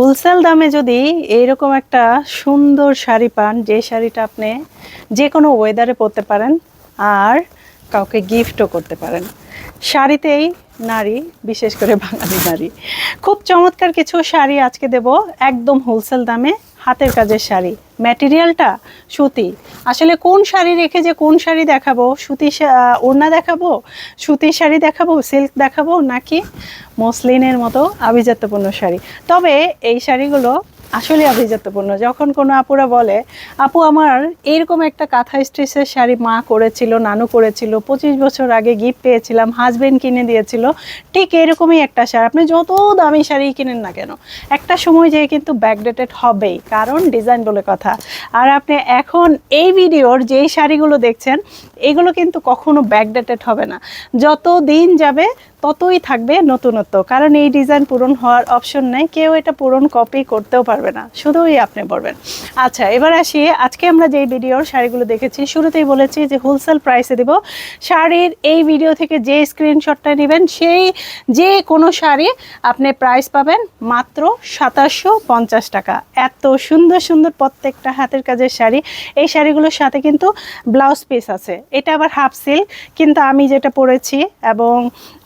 Wholesale দামে যদি এইরকম একটা সুন্দর শাড়ি পান, যে শাড়িটা আপনি যে কোনো ওয়েদারে পরতে পারেন আর কাউকে গিফটও করতে পারেন। শাড়িতেই নারী, বিশেষ করে বাঙালি নারী। খুব চমৎকার কিছু শাড়ি আজকে দেব একদম হোলসেল দামে, হাতের কাজের শাড়ি। ম্যাটেরিয়ালটা সুতি। আসলে কোন শাড়ি রেখে যে কোন শাড়ি দেখাবো? সুতি ওড়না দেখাবো? সুতির শাড়ি দেখাবো? সিল্ক দেখাবো? নাকি মসলিনের মতো আভিজাত্যপূর্ণ শাড়ি? তবে এই শাড়িগুলো আসলে আভিজাত্যপূর্ণ যখন কোনো আপুরা বলে, আপু, আমার এরকম একটা কাঁথা স্ট্রেসের শাড়ি মা করেছিল, নানু করেছিল, পঁচিশ বছর আগে গিফট পেয়েছিলাম হাজবেন্ড কিনে দিয়েছিল, ঠিক এরকমই একটা শাড়ি। আপনি যত দামি শাড়ি কিনেন না কেন, একটা সময় যেয়ে কিন্তু ব্যাকডেটেড হবেই, কারণ ডিজাইন বলে কথা। আর আপনি এখন এই ভিডিওর যেই শাড়িগুলো দেখছেন, এগুলো কিন্তু কখনো ব্যাকডেটেড হবে না। যত দিন যাবে ততই থাকবে নতুনত্ব। কারণ এই ডিজাইন পূরণ হওয়ার অপশন নেই, কেউ এটা পূরণ কপি করতেও পারবে না। শুধুই আপনি পড়বেন আচ্ছা এবার আসি। আজকে আমরা যেই ভিডিওর শাড়িগুলো দেখেছি, শুরুতেই বলেছি যে হোলসেল প্রাইসে দেব। শাড়ির এই ভিডিও থেকে যে স্ক্রিনশটটা নেবেন, সেই যে কোনো শাড়ি আপনি প্রাইস পাবেন মাত্র সাতাশশো পঞ্চাশ টাকা। এত সুন্দর সুন্দর প্রত্যেকটা হাতের কাজের শাড়ি। এই শাড়িগুলোর সাথে কিন্তু ব্লাউজ পিস আছে। এটা আবার হাফ সিল্ক কিন্তু আমি যেটা পরেছি এবং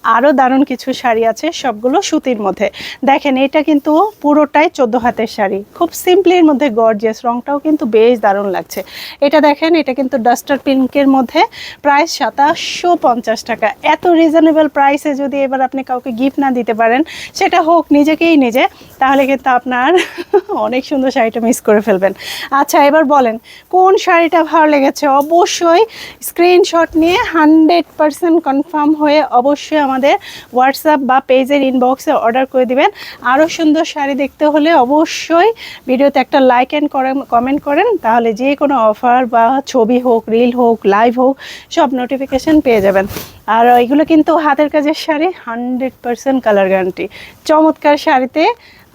আরও দারুণ কিছু শাড়ি আছে, সবগুলো সুতির মধ্যে। দেখেন, এটা কিন্তু পুরোটাই চোদ্দ হাতের শাড়ি। খুব সিম্পলির মধ্যে গর্জিয়াস, রংটাও কিন্তু বেশ দারুণ লাগছে। এটা দেখেন, এটা কিন্তু ডাস্টার পিঙ্কের মধ্যে, প্রাইস সাতাশশো পঞ্চাশ টাকা। এত রিজনেবল প্রাইসে যদি এবার আপনি কাউকে গিফট না দিতে পারেন, সেটা হোক, নিজেকেই নিজে, তাহলে কিন্তু আপনার অনেক সুন্দর শাড়িটা মিস করে ফেলবেন। আচ্ছা এবার বলেন, কোন শাড়িটা ভালো লেগেছে? অবশ্যই স্ক্রিনশট নিয়ে হান্ড্রেড পারসেন্ট কনফার্ম হয়ে অবশ্যই আমাদের হোয়াটসঅ্যাপ বা পেজের ইনবক্সে অর্ডার করে দিবেন। আরও সুন্দর শাড়ি দেখতে হলে অবশ্যই ভিডিওতে একটা লাইক অ্যান্ড কমেন্ট করেন। তাহলে যে কোনো অফার বা ছবি হোক রিল হোক লাইভ হোক, সব নোটিফিকেশন পেয়ে যাবেন। আর এগুলো কিন্তু হাতের কাজের sari hundred percent colour guarantee চমৎকার শাড়িতে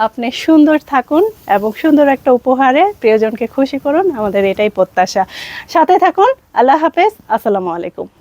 আপনি সুন্দর থাকুন এবং সুন্দর একটা উপহারে প্রিয়জনকে খুশি করুন। আমাদের এটাই প্রত্যাশা। সাথে থাকুন। আল্লাহ হাফেজ। আসসালামু আলাইকুম।